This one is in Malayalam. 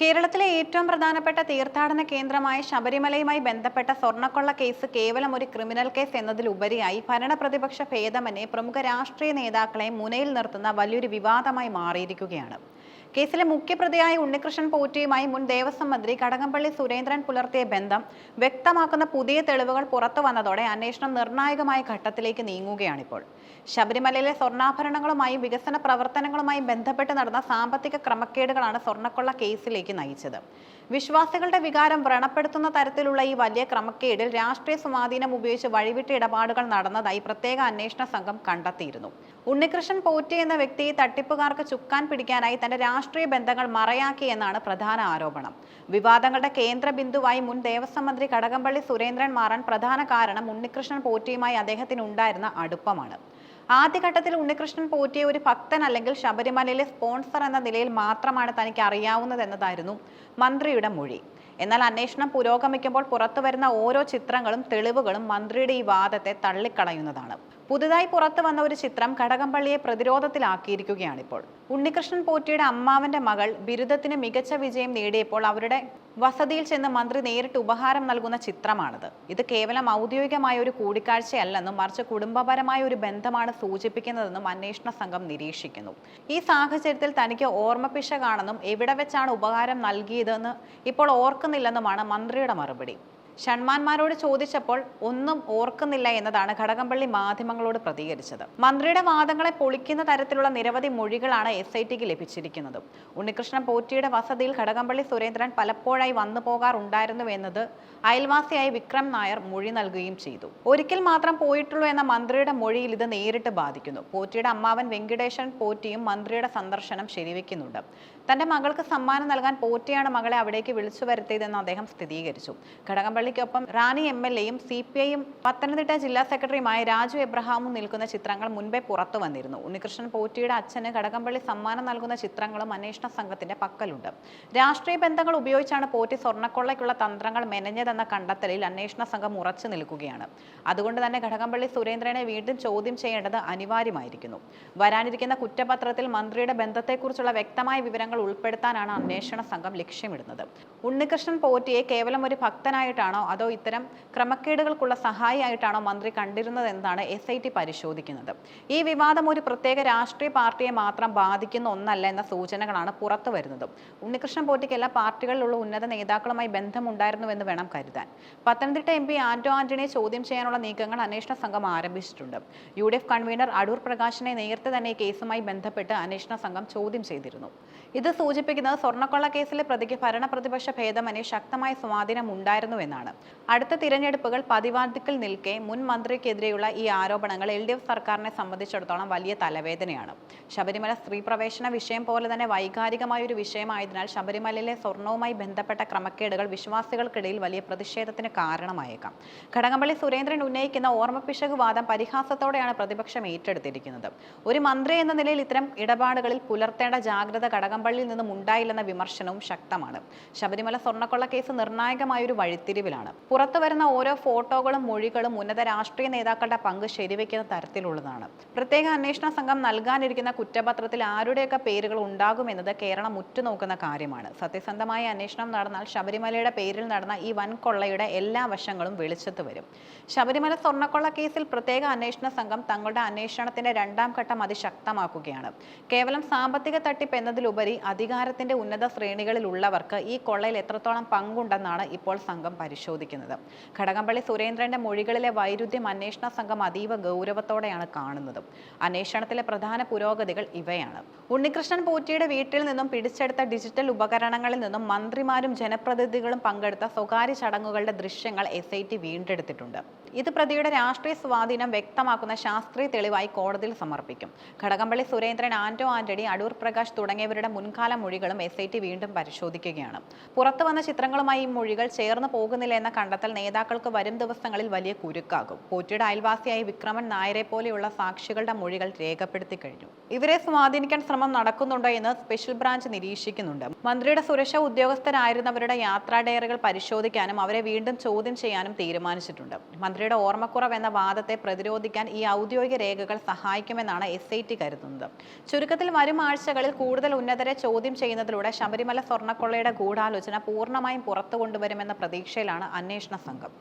കേരളത്തിലെ ഏറ്റവും പ്രധാനപ്പെട്ട തീർത്ഥാടന കേന്ദ്രമായ ശബരിമലയുമായി ബന്ധപ്പെട്ട സ്വർണക്കൊള്ള കേസ് കേവലം ഒരു ക്രിമിനൽ കേസ് എന്നതിലുപരിയായി ഭരണപ്രതിപക്ഷ ഭേദമനെ പ്രമുഖ രാഷ്ട്രീയ നേതാക്കളെ മുനയിൽ നിർത്തുന്ന വലിയൊരു വിവാദമായി മാറിയിരിക്കുകയാണ്. കേസിലെ മുഖ്യപ്രതിയായ ഉണ്ണികൃഷ്ണൻ പോറ്റിയുമായി മുൻ ദേവസ്വം മന്ത്രി കടകംപള്ളി സുരേന്ദ്രൻ പുലർത്തിയ ബന്ധം വ്യക്തമാക്കുന്ന പുതിയ തെളിവുകൾ പുറത്തു വന്നതോടെ അന്വേഷണം നിർണായകമായ ഘട്ടത്തിലേക്ക് നീങ്ങുകയാണിപ്പോൾ. ശബരിമലയിലെ സ്വർണാഭരണങ്ങളുമായും വികസന പ്രവർത്തനങ്ങളുമായും ബന്ധപ്പെട്ട് നടന്ന സാമ്പത്തിക ക്രമക്കേടുകളാണ് സ്വർണക്കൊള്ള കേസിലേക്ക് നയിച്ചത്. വിശ്വാസികളുടെ വികാരം വ്രണപ്പെടുത്തുന്ന തരത്തിലുള്ള ഈ വലിയ ക്രമക്കേടിൽ രാഷ്ട്രീയ സ്വാധീനം ഉപയോഗിച്ച് വഴിവിട്ട ഇടപാടുകൾ നടന്നതായി പ്രത്യേക അന്വേഷണ സംഘം കണ്ടെത്തിയിരുന്നു. ഉണ്ണികൃഷ്ണൻ പോറ്റി എന്ന വ്യക്തി തട്ടിപ്പുകാർക്ക് ചുക്കാൻ പിടിക്കാനായി തന്റെ രാഷ്ട്രീയ ബന്ധങ്ങൾ മറയാക്കി എന്നാണ് പ്രധാന ആരോപണം. വിവാദങ്ങളുടെ കേന്ദ്ര ബിന്ദുവായി മുൻ ദേവസ്വം മന്ത്രി കടകംപള്ളി സുരേന്ദ്രൻ മാറാൻ പ്രധാന കാരണം ഉണ്ണികൃഷ്ണൻ പോറ്റിയുമായി അദ്ദേഹത്തിന് ഉണ്ടായിരുന്ന അടുപ്പമാണ്. ആദ്യഘട്ടത്തിൽ ഉണ്ണികൃഷ്ണൻ പോറ്റിയെ ഒരു ഭക്തൻ അല്ലെങ്കിൽ ശബരിമലയിലെ സ്പോൺസർ എന്ന നിലയിൽ മാത്രമാണ് തനിക്ക് അറിയാവുന്നതെന്നതായിരുന്നു മന്ത്രിയുടെ മൊഴി. എന്നാൽ അന്വേഷണം പുരോഗമിക്കുമ്പോൾ പുറത്തുവരുന്ന ഓരോ ചിത്രങ്ങളും തെളിവുകളും മന്ത്രിയുടെ ഈ വാദത്തെ തള്ളിക്കളയുന്നതാണ്. പുതുതായി പുറത്തു വന്ന ഒരു ചിത്രം കടകംപള്ളിയെ പ്രതിരോധത്തിലാക്കിയിരിക്കുകയാണിപ്പോൾ. ഉണ്ണികൃഷ്ണൻ പോറ്റിയുടെ അമ്മാവന്റെ മകൾ ബിരുദത്തിന് മികച്ച വിജയം നേടിയപ്പോൾ അവരുടെ വസതിയിൽ ചെന്ന് മന്ത്രി നേരിട്ട് ഉപഹാരം നൽകുന്ന ചിത്രമാണിത്. ഇത് കേവലം ഔദ്യോഗികമായ ഒരു കൂടിക്കാഴ്ചയല്ലെന്നും മറിച്ച് കുടുംബപരമായ ഒരു ബന്ധമാണ് സൂചിപ്പിക്കുന്നതെന്നും അന്വേഷണ സംഘം നിരീക്ഷിക്കുന്നു. ഈ സാഹചര്യത്തിൽ തനിക്ക് ഓർമ്മപ്പിശകാണെന്നും എവിടെ വെച്ചാണ് ഉപഹാരം നൽകിയതെന്ന് ഇപ്പോൾ ഓർക്കുന്നില്ലെന്നുമാണ് മന്ത്രിയുടെ മറുപടി. ഷൺമാന്മാരോട് ചോദിച്ചപ്പോൾ ഒന്നും ഓർക്കുന്നില്ല എന്നതാണ് ഘടകംപള്ളി മാധ്യമങ്ങളോട് പ്രതികരിച്ചത്. മന്ത്രിയുടെ വാദങ്ങളെ പൊളിക്കുന്ന തരത്തിലുള്ള നിരവധി മൊഴികളാണ് എസ് ഐ ടിക്ക് ലഭിച്ചിരിക്കുന്നത്. ഉണ്ണികൃഷ്ണൻ പോറ്റിയുടെ വസതിയിൽ ഘടകംപള്ളി സുരേന്ദ്രൻ പലപ്പോഴായി വന്നു പോകാറുണ്ടായിരുന്നു എന്നത് അയൽവാസിയായ വിക്രം നായർ മൊഴി നൽകുകയും ചെയ്തു. ഒരിക്കൽ മാത്രം പോയിട്ടുള്ളൂ എന്ന മന്ത്രിയുടെ മൊഴിയിൽ ഇത് നേരിട്ട് ബാധിക്കുന്നു. പോറ്റിയുടെ അമ്മാവൻ വെങ്കിടേശൻ പോറ്റിയും മന്ത്രിയുടെ സന്ദർശനം ശരിവെക്കുന്നുണ്ട്. തന്റെ മകൾക്ക് സമ്മാനം നൽകാൻ പോറ്റിയാണ് മകളെ അവിടേക്ക് വിളിച്ചു വരുത്തിയതെന്ന് അദ്ദേഹം സ്ഥിരീകരിച്ചു. ഘടകംപള്ളിക്കൊപ്പം റാണി എം എൽ എയും സി പി ഐയും പത്തനംതിട്ട ജില്ലാ സെക്രട്ടറിയുമായ രാജു എബ്രഹാമും നിൽക്കുന്ന ചിത്രങ്ങൾ മുൻപേ പുറത്തു വന്നിരുന്നു. ഉണ്ണികൃഷ്ണൻ പോറ്റിയുടെ അച്ഛന് കടകംപള്ളി സമ്മാനം നൽകുന്ന ചിത്രങ്ങളും അന്വേഷണ സംഘത്തിന്റെ പക്കലുണ്ട്. രാഷ്ട്രീയ ബന്ധങ്ങൾ ഉപയോഗിച്ചാണ് പോറ്റി സ്വർണക്കൊള്ളയ്ക്കുള്ള തന്ത്രങ്ങൾ മെനഞ്ഞതെന്ന കണ്ടെത്തലിൽ അന്വേഷണ സംഘം ഉറച്ചു നിൽക്കുകയാണ്. അതുകൊണ്ട് തന്നെ ഘടകംപള്ളി സുരേന്ദ്രനെ വീണ്ടും ചോദ്യം ചെയ്യേണ്ടത് അനിവാര്യമായിരിക്കുന്നു. വരാനിരിക്കുന്ന കുറ്റപത്രത്തിൽ മന്ത്രിയുടെ ബന്ധത്തെക്കുറിച്ചുള്ള വ്യക്തമായ വിവരങ്ങൾ ഉൾപ്പെടുത്താനാണ് അന്വേഷണ സംഘം ലക്ഷ്യമിടുന്നത്. ഉണ്ണികൃഷ്ണൻ പോറ്റിയെ കേവലം ഒരു ഭക്തനായിട്ടാണോ അതോ ഇത്തരം ക്രമക്കേടുകൾക്കുള്ള സഹായിയായിട്ടാണോ മന്ത്രി കണ്ടിരുന്നത് എന്നാണ് എസ് ഐ ടി പരിശോധിക്കുന്നത്. ഈ വിവാദം ഒരു പ്രത്യേക രാഷ്ട്രീയ പാർട്ടിയെ മാത്രം ബാധിക്കുന്ന ഒന്നല്ല എന്ന സൂചനകളാണ് പുറത്തു വരുന്നത്. ഉണ്ണികൃഷ്ണൻ പോറ്റിക്ക് എല്ലാ പാർട്ടികളിലുള്ള ഉന്നത നേതാക്കളുമായി ബന്ധമുണ്ടായിരുന്നുവെന്ന് വേണം കരുതാൻ. പത്തനംതിട്ട എം പി ആന്റോ ആന്റണിയെ ചോദ്യം ചെയ്യാനുള്ള നീക്കങ്ങൾ അന്വേഷണ സംഘം ആരംഭിച്ചിട്ടുണ്ട്. U D F convener Adoor പ്രകാശിനെ നേരത്തെ തന്നെ കേസുമായി ബന്ധപ്പെട്ട് അന്വേഷണ സംഘം ചോദ്യം ചെയ്തിരുന്നു. ഇത് സൂചിപ്പിക്കുന്നത് സ്വർണക്കൊള്ള കേസിലെ പ്രതിക്ക് ഭരണപ്രതിപക്ഷ ഭേദമനെ ശക്തമായ സ്വാധീനം ഉണ്ടായിരുന്നുവെന്നാണ് അടുത്ത തിരഞ്ഞെടുപ്പുകൾ പതിവാദിക്കൽ നിൽക്കെ മുൻ മന്ത്രിക്കെതിരെയുള്ള ഈ ആരോപണങ്ങൾ എൽ ഡി എഫ് സർക്കാരിനെ സംബന്ധിച്ചിടത്തോളം വലിയ തലവേദനയാണ്. ശബരിമല സ്ത്രീ പ്രവേശന വിഷയം പോലെ തന്നെ വൈകാരികമായ ഒരു വിഷയമായതിനാൽ ശബരിമലയിലെ സ്വർണവുമായി ബന്ധപ്പെട്ട ക്രമക്കേടുകൾ വിശ്വാസികൾക്കിടയിൽ വലിയ പ്രതിഷേധത്തിന് കാരണമായേക്കാം. കടകംപള്ളി സുരേന്ദ്രൻ ഉന്നയിക്കുന്ന ഓർമ്മപ്പിശക് വാദം പരിഹാസത്തോടെയാണ് പ്രതിപക്ഷം ഏറ്റെടുത്തിരിക്കുന്നത്. ഒരു മന്ത്രി എന്ന നിലയിൽ ഇത്തരം ഇടപാടുകളിൽ പുലർത്തേണ്ട ജാഗ്രത കടകംപള്ളിയിൽ നിന്നും ഉണ്ടായില്ലെന്ന വിമർശനവും ശക്തമാണ്. ശബരിമല സ്വർണക്കൊള്ള കേസ് നിർണായകമായ ഒരു വഴിത്തിരിവിലാണ്. പുറത്തു വരുന്ന ഓരോ ഫോട്ടോകളും മൊഴികളും ഉന്നത രാഷ്ട്രീയ നേതാക്കളുടെ പങ്ക് ശരിവെക്കുന്ന തരത്തിലുള്ളതാണ്. പ്രത്യേക അന്വേഷണ സംഘം നൽകാനിരിക്കുന്ന കുറ്റപത്രത്തിൽ ആരുടെയൊക്കെ പേരുകൾ ഉണ്ടാകുമെന്നത് കേരളം ഉറ്റുനോക്കുന്ന കാര്യമാണ്. സത്യസന്ധമായ അന്വേഷണം നടന്നാൽ ശബരിമലയുടെ പേരിൽ നടന്ന ഈ വൻകൊള്ളയുടെ എല്ലാ വശങ്ങളും വെളിച്ചത്ത് വരും. ശബരിമല സ്വർണക്കൊള്ള കേസിൽ പ്രത്യേക അന്വേഷണ സംഘം തങ്ങളുടെ അന്വേഷണത്തിന്റെ രണ്ടാം ഘട്ടം അതിശക്തമാക്കുകയാണ്. കേവലം സാമ്പത്തിക തട്ടിപ്പ് എന്നതിലുപരി അധികാരത്തിന്റെ ഉന്നത ശ്രേണികളിൽ ഉള്ളവർക്ക് ഈ കൊള്ളയിൽ എത്രത്തോളം പങ്കുണ്ടെന്നാണ് ഇപ്പോൾ സംഘം പരിശോധിക്കുന്നത്. ഘടകംപള്ളി സുരേന്ദ്രന്റെ മൊഴികളിലെ വൈരുദ്ധ്യം അന്വേഷണ സംഘം അതീവ ഗൗരവത്തോടെയാണ് കാണുന്നത്. അന്വേഷണത്തിലെ പ്രധാന പുരോഗതികൾ ഇവയാണ്. ഉണ്ണികൃഷ്ണൻ പോറ്റിയുടെ വീട്ടിൽ നിന്നും പിടിച്ചെടുത്ത ഡിജിറ്റൽ ഉപകരണങ്ങളിൽ നിന്നും മന്ത്രിമാരും ജനപ്രതിനിധികളും പങ്കെടുത്ത സ്വകാര്യ ചടങ്ങുകളുടെ ദൃശ്യങ്ങൾ എസ് ഐ ടി വീണ്ടെടുത്തിട്ടുണ്ട്. ഇത് പ്രതിയുടെ രാഷ്ട്രീയ സ്വാധീനം വ്യക്തമാക്കുന്ന ശാസ്ത്രീയ തെളിവായി കോടതിയിൽ സമർപ്പിക്കും. ഘടകംപള്ളി സുരേന്ദ്രൻ ആന്റോ ആന്റണി അടൂർ പ്രകാശ് തുടങ്ങിയവരുടെ മുൻകാല മൊഴികളും എസ് ഐ ടി വീണ്ടും പരിശോധിക്കുകയാണ്. പുറത്തു വന്ന ചിത്രങ്ങളുമായി ഈ മൊഴികൾ ചേർന്ന് പോകുന്നില്ല എന്ന കണ്ടെത്തൽ നേതാക്കൾക്ക് വരും ദിവസങ്ങളിൽ വലിയ കുരുക്കാകും. പോറ്റിയുടെ അയൽവാസിയായ വിക്രമൻ നായരെ പോലെയുള്ള സാക്ഷികളുടെ മൊഴികൾ രേഖപ്പെടുത്തി കഴിഞ്ഞു. ഇവരെ സ്വാധീനിക്കാൻ ശ്രമം നടക്കുന്നുണ്ടോ എന്ന് സ്പെഷ്യൽ ബ്രാഞ്ച് നിരീക്ഷിക്കുന്നുണ്ട്. മന്ത്രിയുടെ സുരക്ഷാ ഉദ്യോഗസ്ഥരായിരുന്നവരുടെ യാത്രാ ഡയറികൾ പരിശോധിക്കാനും അവരെ വീണ്ടും ചോദ്യം ചെയ്യാനും തീരുമാനിച്ചിട്ടുണ്ട്. മന്ത്രിയുടെ ഓർമ്മക്കുറവ് എന്ന വാദത്തെ പ്രതിരോധിക്കാൻ ഈ ഔദ്യോഗിക രേഖകൾ സഹായിക്കുമെന്നാണ് എസ് കരുതുന്നത്. ചുരുക്കത്തിൽ വരും ആഴ്ചകളിൽ കൂടുതൽ ഉന്നതരെ ചോദ്യം ചെയ്യുന്നതിലൂടെ ശബരിമല സ്വർണക്കൊള്ളയുടെ ഗൂഢാലോചന പൂർണമായും പുറത്തു കൊണ്ടുവരുമെന്ന പ്രതീക്ഷയിലാണ് അന്വേഷണ സംഘം.